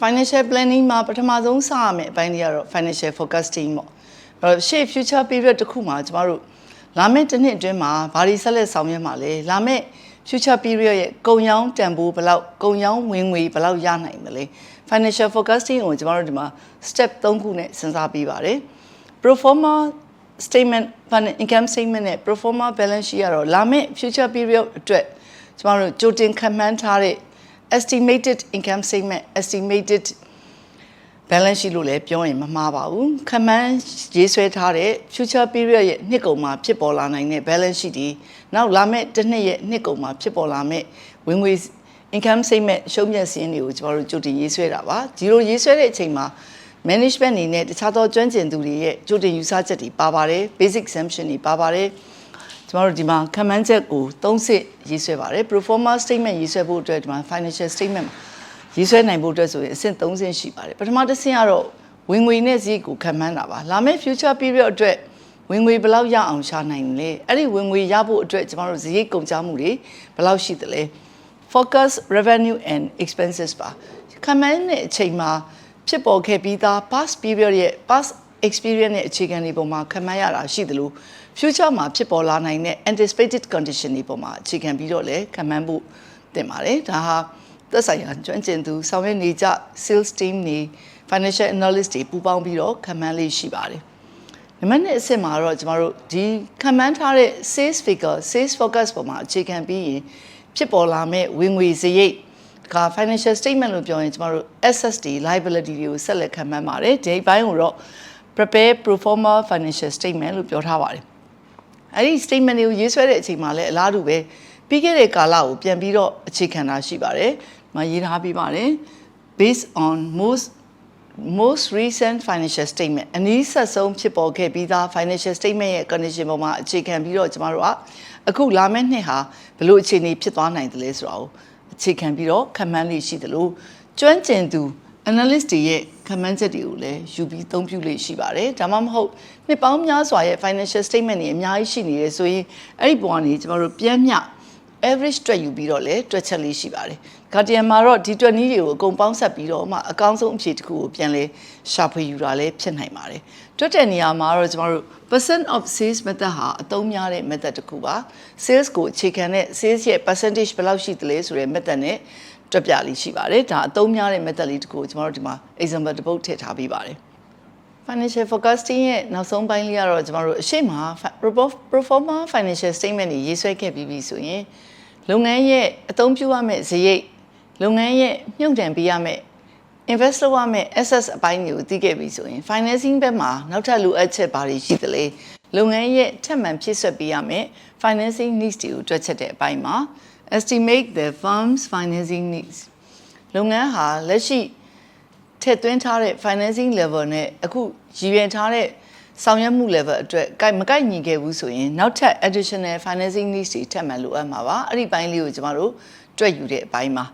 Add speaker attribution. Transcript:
Speaker 1: financial planning မှာပထမဆုံးစရမယ့်အပိုင်းတွေကတော့ financial forecasting ပေါ့အဲ့တော့ရှေ့ future period တစ်ခုမှာကျမတို့လာမယ့်တစ်နှစ်အတွင်းမှာဘာတွေဆက်လက်ဆောင်ရွက်မှာလဲလာမယ့် future period ရဲ့ကုန်ရောင်းတန်ဖိုးဘယ်လောက်ကုန်ရောင်းဝင်ငွေဘယ်လောက်ရနိုင်မလဲ financial forecasting ကိုကျမတို့ဒီမှာ step 3ခုနဲ့စဉ်းစားပြီးပါတယ် pro forma statement fin- income statement နဲ့ pro forma balance sheet ကတော့လာမယ့် future period အတွက်ကျမတို့ကြိုတင်ခန့်မှန်းထားတဲ့ estimated income statement estimated balance sheet လို့လည်းပြောရင်မမှားပါဘူးခန့်မှန်းရေးဆွဲထားတဲ့ future period ရဲ့နှစ်ကုန်မှာဖြစ်ပေါ်လာနိုင်တဲ့ balance sheet ဒီနောက်လာမယ့်တစ်နှစ်ရဲ့နှစ်ကုန်မှာဖြစ်ပေါ်လာမယ့်ဝင်ငွေ income statement ရှုံးမြတ်စင်းတွေကိုကျွန်တော်တို့ကြိုတင်ရေးဆွဲတာပါဒီလိုရေးဆွဲတဲ့အချိန်မှာ management အနေနဲ့တခြားသောကျွမ်းကျင်သူတွေရဲ့ကြိုတင်ယူဆချက်တွေပါပါတယ် basic assumption တွေပါပါတယ် ကျွန်တော်တို့ဒီမှာခံမှန်းချက်ကိုသုံးစစ်ရေးဆွဲပါတယ် pro forma statement ရေးဆွဲဖို့အတွက်ဒီမှာ financial statement မှာရေးဆွဲနိုင်ဖို့အတွက်ဆိုရင်အဆင့်3ဆင့်ရှိပါတယ်ပထမတစ်ဆင့်ကတော့ဝင်ငွေနဲ့ဈေးကိုခံမှန်းတာပါလာမယ့် future period အတွက်ဝင်ငွေဘယ်လောက်ရအောင်ရှာနိုင်လဲအဲ့ဒီဝင်ငွေရဖို့အတွက်ကျွန်တော်တို့ဈေးကုန်ကြမှုတွေဘယ်လောက်ရှိသလဲ focus revenue and expenses ပါခံမှန်းတဲ့အချိန်မှာဖြစ်ပေါ်ခဲ့ပြီးသား past period ရဲ့ past experience နဲ့အခြေခံတွေပေါ်မှာခံမှန်းရတာရှိသလို future မှာဖြစ်ပေါ်လာနိုင်တဲ့ anticipated condition တွေပေါ်မှာအခြေခံပြီးတော့လည်းခံမှန်းဖို့တင်ပါတယ်ဒါဟာသက်ဆိုင်ရာကျွမ်းကျင်သူဆောင်ရွက်နေကြ sales team တွေ financial analyst တွေပူးပေါင်းပြီးတော့ခံမှန်းလေးရှိပါတယ်နံပါတ်1အဆင့်မှာတော့ကျမတို့ဒီခံမှန်းထားတဲ့ sales figure sales focus ပေါ်မှာအခြေခံပြီးရင်ဖြစ်ပေါ်လာမဲ့ဝင်ငွေစရိတ်ဒါ financial statement လို့ပြောရင်ကျမတို့ assets တွေ liability တွေကိုဆက်လက်ခံမှန်းပါတယ်ဒီဘိုင်းကိုတော့ prepare pro forma financial statement လို့ပြောထားပါတယ်အဲ့ဒီ statement တွေကိုရေးဆွဲတဲ့အချိန်မှာလည်းအလားတူပဲပြီးခဲ့တဲ့ကာလကိုပြန်ပြီးတော့အခြေခံတာရှိပါတယ်။မရေးထားပြီးပါတယ် based on most most recent financial statement အနည်းဆက်ဆုံးဖြစ်ပေါ်ခဲ့ပြီးသား financial statement ရဲ့ condition ပေါ်မှာအခြေခံပြီးတော့ကျမတို့ကအခုလာမယ့်နှစ်ဟာဘယ်လိုအခြေအနေဖြစ်သွားနိုင်သလဲဆိုတာကိုအခြေခံပြီးတော့ခန့်မှန်းလေးရှိသလိုကျွမ်းကျင်သူ analyst တွေရဲ့ခန့်မှန်းချက်တွေကိုလည်းယူပြီးသုံးပြုလေးရှိပါတယ်ဒါမှမဟုတ်နှစ်ပေါင်းများစွာရဲ့ financial statement တွေအများကြီးရှိနေတယ်ဆိုရင်အဲ့ဒီပုံကနေကျမတို့ပြန်မျှ average တွက်ယူပြီးတော့လည်းတွက်ချက်လေးရှိပါတယ်။ Guardian မှာတော့ဒီတွက်နည်းတွေကိုအကုန်ပေါင်းဆက်ပြီးတော့မှအကောင်းဆုံးအဖြေတစ်ခုကိုပြန်လဲရှာဖွေယူတာလည်းဖြစ်နိုင်ပါတယ်။တွက်တဲ့နေရာမှာတော့ကျမတို့ percent of sales method ဟာအသုံးများတဲ့ method တစ်ခုပါ။ sales ကိုအခြေခံတဲ့ sales ရဲ့ percentage ဘယ်လောက်ရှိသလဲဆိုတဲ့ method နဲ့ တွက်ပြလေးရှိပါတယ်။ဒါအသုံးများတဲ့ method လေးတစ်ခုကိုကျမတို့ဒီမှာ example တစ်ပုဒ်ထည့်ထားပေးပါတယ်။ financial forecasting ရဲ့နောက်ဆုံးပိုင်းလေးကတော့ကျမတို့အရှိမ pro forma financial statement တွေရေးဆွဲခဲ့ပြီးပြီဆိုရင်လုပ်ငန်းရဲ့အသုံးပြုရမယ့်ဇရိတ်လုပ်ငန်းရဲ့မြုပ်နှံပေးရမယ့် invest လုပ်ရမယ့် assets အပိုင်းတွေကိုသိခဲ့ပြီဆိုရင် financing ဘက်မှာနောက်ထပ်လိုအပ်ချက်ဘာတွေရှိသလဲလုပ်ငန်းရဲ့ထပ်မံဖြည့်ဆွက်ပေးရမယ့် financing needs တွေကိုတွက်ချက်တဲ့အပိုင်းမှာ estimate the firm's financing needs လုပ်ငန်းဟာလက်ရှိထည့်သွင်းထားတဲ့ financing level နဲ့အခုရည်ရွယ်ထားတဲ့ဆောင်ရွက်မှု level အတွက်ကြိုက်မကိုက်ညီခဲ့ဘူးဆိုရင်နောက်ထပ် additional financing needs တွေထပ်မံလိုအပ်မှာပါအဲ့ဒီဘိုင်းလေးကိုကျမတို့တွက်ယူတဲ့အပိုင်းပါ